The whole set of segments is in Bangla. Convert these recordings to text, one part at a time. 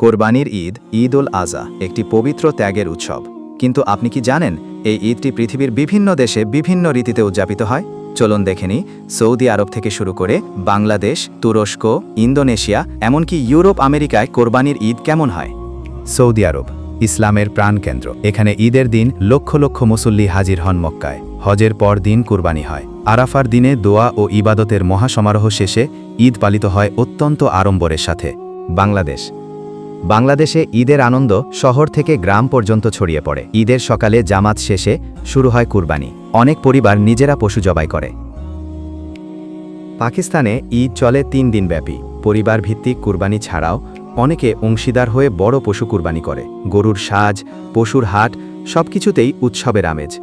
কোরবানির ঈদ ঈদ উল আজা একটি পবিত্র ত্যাগের উৎসব। কিন্তু আপনি কি জানেন, এই ঈদটি পৃথিবীর বিভিন্ন দেশে বিভিন্ন রীতিতে উদযাপিত হয়? চলুন দেখেনি সৌদি আরব থেকে শুরু করে বাংলাদেশ, তুরস্ক, ইন্দোনেশিয়া, এমনকি ইউরোপ, আমেরিকায় কোরবানির ঈদ কেমন হয়? সৌদি আরব, ইসলামের প্রাণকেন্দ্র। এখানে ঈদের দিন লক্ষ লক্ষ মুসল্লি হাজির হন মক্কায়। হজের পর দিন কুরবানি হয়। আরাফার দিনে দোয়া ও ইবাদতের মহাসমারোহ শেষে ঈদ পালিত হয় অত্যন্ত আড়ম্বরের সাথে। বাংলাদেশ বাংলাদেশে ঈদের আনন্দ শহর থেকে গ্রাম পর্যন্ত ছড়িয়ে পড়ে। ঈদের সকালে জামাত শেষে শুরু হয় কুরবানি। অনেক পরিবার নিজেরা পশু জবাই করে। পাকিস্তানে ঈদ চলে তিন দিনব্যাপী পরিবার ভিত্তিক কুরবানি ছাড়াও অনেকে অংশীদার হয়ে বড় পশু কুরবানি করে। গরুর সাজ, পশুর হাট সবকিছুতেই উৎসবের আমেজ।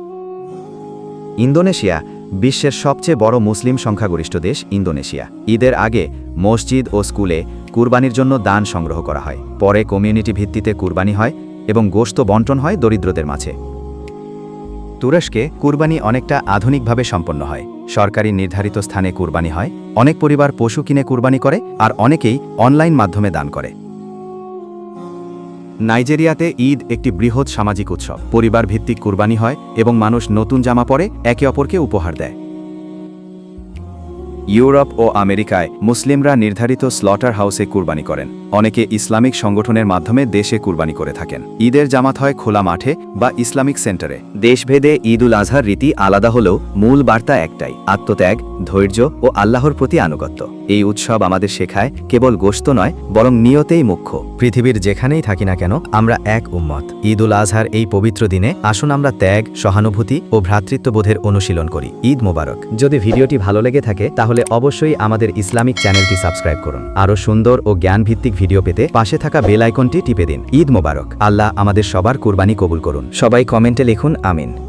ইন্দোনেশিয়া, বিশ্বের সবচেয়ে বড় মুসলিম সংখ্যাগরিষ্ঠ দেশ ইন্দোনেশিয়া। ঈদের আগে মসজিদ ও স্কুলে কুরবানির জন্য দান সংগ্রহ করা হয়। পরে কমিউনিটি ভিত্তিতে কুরবানি হয় এবং গোশত বন্টন হয় দরিদ্রদের মাঝে। তুরস্কে কুরবানি অনেকটা আধুনিকভাবে সম্পন্ন হয়। সরকারি নির্ধারিত স্থানে কুরবানি হয়, অনেক পরিবার পশু কিনে কুরবানি করে আর অনেকেই অনলাইন মাধ্যমে দান করে। নাইজেরিয়াতে ঈদ একটি বৃহৎ সামাজিক উৎসব। পরিবার ভিত্তিক কুরবানি হয় এবং মানুষ নতুন জামা পরে একে অপরকে উপহার দেয়। ইউরোপ ও আমেরিকায় মুসলিমরা নির্ধারিত স্লটার হাউসে কুরবানি করেন। অনেকে ইসলামিক সংগঠনের মাধ্যমে দেশে কুরবানি করে থাকেন। ঈদের জামাত হয় খোলা মাঠে বা ইসলামিক সেন্টারে দেশভেদে ঈদ উল আজহার রীতি আলাদা হলেও মূল বার্তা একটাই, আত্মত্যাগ, ধৈর্য ও আল্লাহর প্রতি আনুগত্য। এই উৎসব আমাদের শেখায় কেবল গোশত নয়, বরং নিয়তেই মুখ্য। পৃথিবীর যেখানেই থাকি না কেন, আমরা এক উম্মত। ঈদ উল আজহার এই পবিত্র দিনে আসুন আমরা ত্যাগ, সহানুভূতি ও ভ্রাতৃত্ববোধের অনুশীলন করি। ঈদ মোবারক। যদি ভিডিওটি ভালো লেগে থাকে তাহলে অবশ্যই আমাদের ইসলামিক চ্যানেলটি সাবস্ক্রাইব করুন। আরও সুন্দর ও জ্ঞানভিত্তিক ভিডিও পেতে পাশে থাকা বেল আইকনটি টিপে দিন। ঈদ মোবারক। আল্লাহ আমাদের সবার কুরবানি কবুল করুন। সবাই কমেন্টে লিখুন, আমিন।